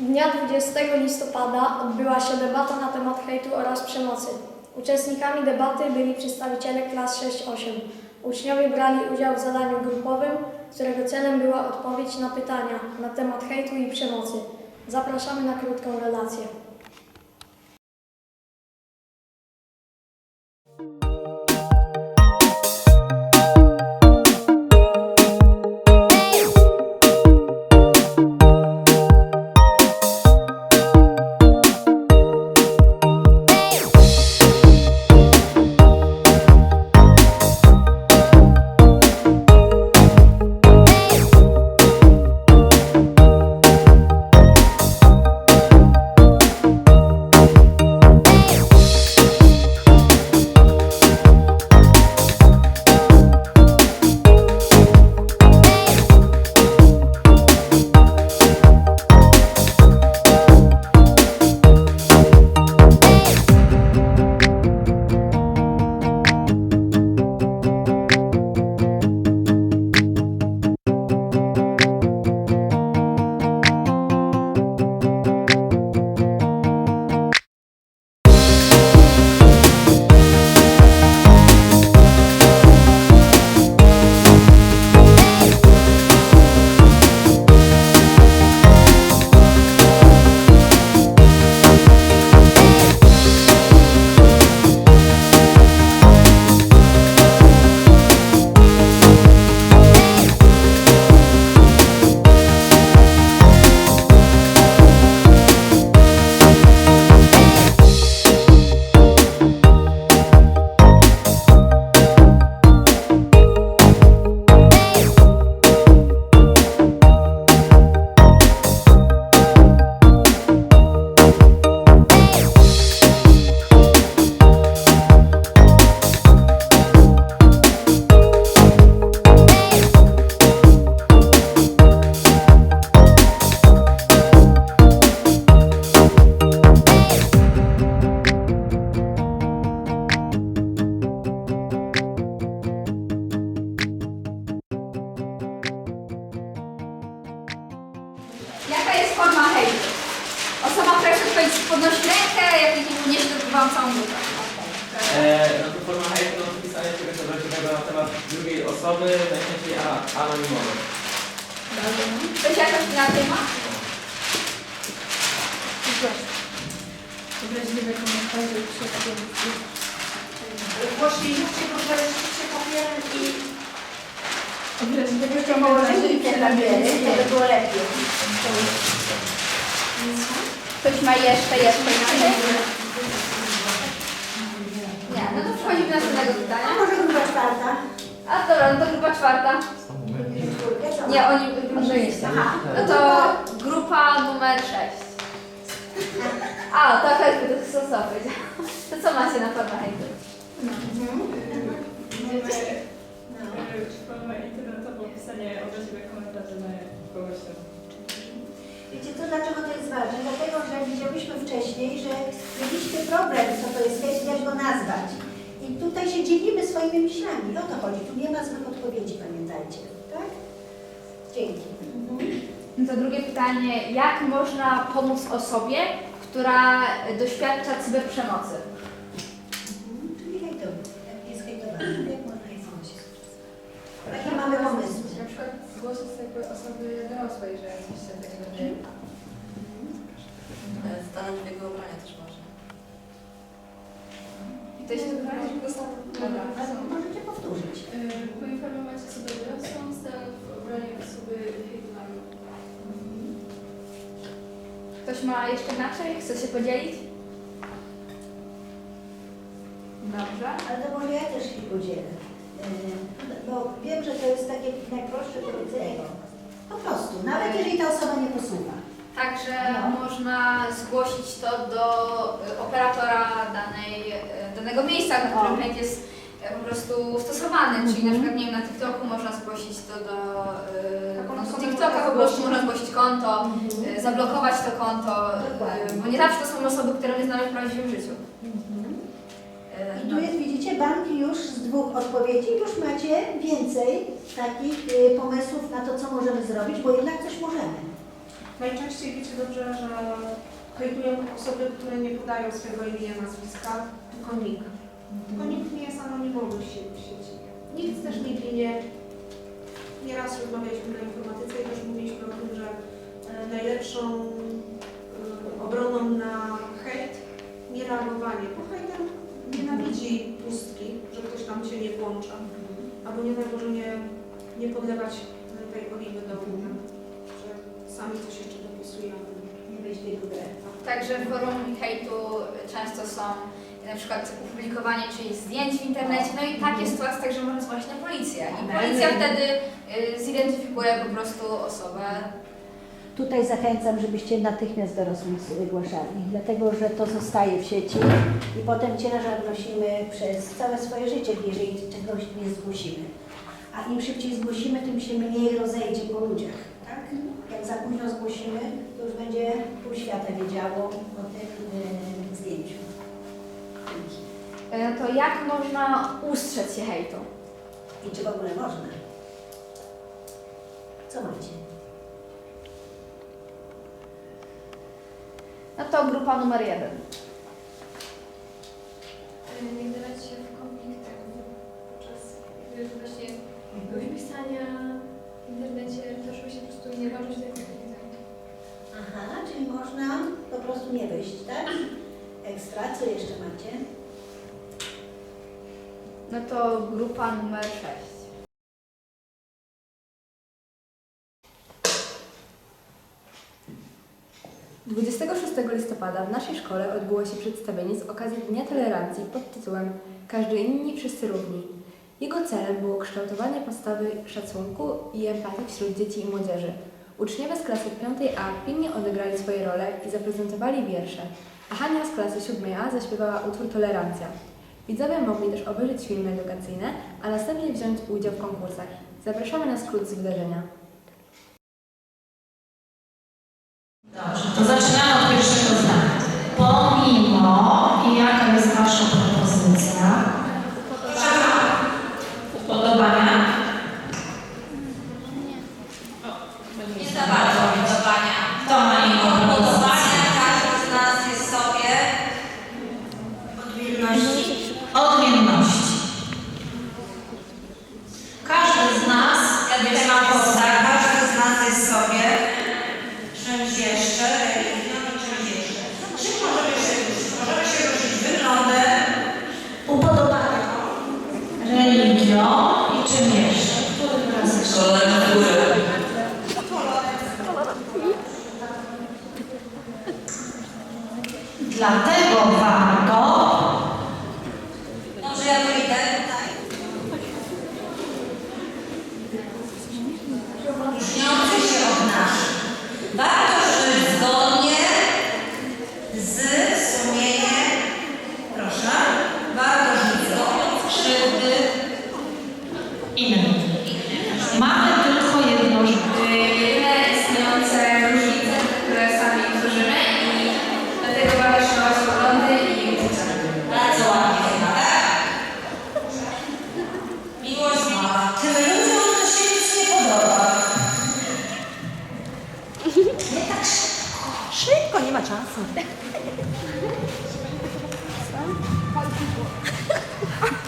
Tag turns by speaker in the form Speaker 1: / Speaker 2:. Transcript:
Speaker 1: Dnia 20 listopada odbyła się debata na temat hejtu oraz przemocy. Uczestnikami debaty byli przedstawiciele klas 6-8. Uczniowie brali udział w zadaniu grupowym, którego celem była odpowiedź na pytania na temat hejtu i przemocy. Zapraszamy na krótką relację.
Speaker 2: Osoba pierwsza odpowiedź podnosi rękę, jak nie podniesie, to wam całą grupę.
Speaker 3: E, no to forma hejtu to pisanie czegoś obraźliwego na temat drugiej osoby, najczęściej a- anonimowo.
Speaker 2: Ktoś jakoś inaczej ma?
Speaker 4: Obraźliwe komentarze przed
Speaker 5: Głośniejsze, proszę, jeszcze papierem i
Speaker 4: Obraźliwe
Speaker 5: jeszcze położyli te papiery, to by było lepiej.
Speaker 2: Ktoś ma jeszcze, jeszcze inaczej? Nie, no to przechodzimy do następnego
Speaker 5: A
Speaker 2: pytania.
Speaker 5: może grupa czwarta?
Speaker 2: A dobra, no to grupa czwarta. Nie, oni odejście.
Speaker 5: Aha.
Speaker 2: No to grupa numer 6. A, to akurat to jest osoby. To co macie na formę hejtu?
Speaker 4: Forma internetowa, pisanie obraźliwych komentarzy na kogoś tam.
Speaker 5: Wiecie co, dlaczego to jest ważne? Dlatego, że widzieliśmy wcześniej, że mieliśmy problem, co to jest hejt, jak go nazwać. I tutaj się dzielimy swoimi myślami. O to chodzi. Tu nie ma złych odpowiedzi, pamiętajcie. Tak? Dzięki.
Speaker 2: No to drugie pytanie, jak można pomóc osobie, która doświadcza cyberprzemocy?
Speaker 5: Mhm. Czyli hejtowy. Jak jest hejtowany, jak można hejtować? Jakie mamy pomysły?
Speaker 4: Na przykład zgłosić jakby osoby dorosłej, że coś się takiego dzieje.
Speaker 6: Stanąć w jego obronie też można.
Speaker 2: I to się
Speaker 4: Dobra.
Speaker 5: Ale Możecie powtórzyć.
Speaker 4: Y, Poinformować osobę dorosłą, stanąć w obronie osoby hejtowanej.
Speaker 2: Ktoś ma jeszcze inaczej? Chce się podzielić? Dobrze.
Speaker 5: Ale to może ja też się podzielę. Yy, Bo wiem, że to jest takie najprostsze powiedzenie. Po prostu, nawet jeżeli ta osoba nie posłucha.
Speaker 2: Także
Speaker 5: No.
Speaker 2: można zgłosić to do y, operatora danej, y, danego miejsca, na którym
Speaker 5: O.
Speaker 2: jest y, po prostu stosowany. Czyli na
Speaker 5: Mhm.
Speaker 2: przykład nie wiem, na TikToku można zgłosić to do y,
Speaker 5: Taką
Speaker 2: no,
Speaker 5: osobę
Speaker 2: TikToka po prostu konto, y, zablokować to konto,
Speaker 5: Dokładnie.
Speaker 2: y, bo nie zawsze to są osoby, które my znamy w prawdziwym życiu. Y,
Speaker 5: I tu jest, widzicie, bank już z dwóch odpowiedzi, już macie więcej takich pomysłów na to, co możemy zrobić, bo jednak coś możemy.
Speaker 7: Najczęściej wiecie dobrze, że hejtują osoby, które nie podają swojego imienia, nazwiska, tylko nick. Tylko nikt nie jest anonimowy w sie- w sieci. Nikt też nie ginie. Nieraz rozmawialiśmy na informatyce i też mówiliśmy o tym, że najlepszą e, obroną na hejt nie reagowanie, bo hejter nienawidzi pustki, że ktoś tam cię nie włącza. Albo nie Boże nie, nie podlewać tej oliwy do ognia, że sami coś jeszcze dopisujemy.
Speaker 5: Nie wejść w jego grę.
Speaker 2: Także forum hejtu często są na przykład opublikowanie czyichś zdjęć w internecie, no i takie sytuacje także można zgłosić na policję. I policja wtedy y, zidentyfikuje po prostu osobę.
Speaker 5: Tutaj zachęcam, żebyście natychmiast dorosłych zgłaszali, dlatego że to zostaje w sieci i potem ciężar nosimy przez całe swoje życie, jeżeli czegoś nie zgłosimy. A im szybciej zgłosimy, tym się mniej rozejdzie po ludziach, tak? Jak za późno zgłosimy, to już będzie pół świata wiedziało o tym e, zdjęciu.
Speaker 2: Y, No to jak można ustrzec się hejtu?
Speaker 5: I czy w ogóle można? Co macie?
Speaker 2: No to grupa numer jeden.
Speaker 4: Nie wdawać się w konflikt podczas właśnie jakiegoś pisania w internecie, to żeby się po prostu nie włączyć w te konflikty.
Speaker 5: Aha, czyli można po prostu nie wyjść, tak? Ekstra, co jeszcze macie?
Speaker 2: No to grupa numer sześć.
Speaker 8: Dnia 26 listopada w naszej szkole odbyło się przedstawienie z okazji Dnia Tolerancji pod tytułem Każdy inni, wszyscy równi. Jego celem było kształtowanie podstawy szacunku i empatii wśród dzieci i młodzieży. Uczniowie z klasy 5A pilnie odegrali swoje role i zaprezentowali wiersze, a Hania z klasy 7A zaśpiewała utwór Tolerancja. Widzowie mogli też obejrzeć filmy edukacyjne, a następnie wziąć udział w konkursach. Zapraszamy na skrót z wydarzenia.
Speaker 9: To zaczynamy od pierwszego zdania. Pomimo, i jaka jest Wasza? Podobania?
Speaker 6: Nie za bardzo podobania.
Speaker 9: To ma inną propozycję.
Speaker 6: Podobania każdy z nas jest sobie odmienności.
Speaker 9: Odmienności. Każdy z nas
Speaker 6: Ja tutaj mam podstawę. Każdy z nas jest sobie czymś jeszcze, religią i czymś jeszcze. Czym możemy się różnić? Możemy się różnić wyglądem,
Speaker 9: upodobania religią i czym jeszcze? Który raz jeszcze? Dlatego warto
Speaker 6: Może ma czasu.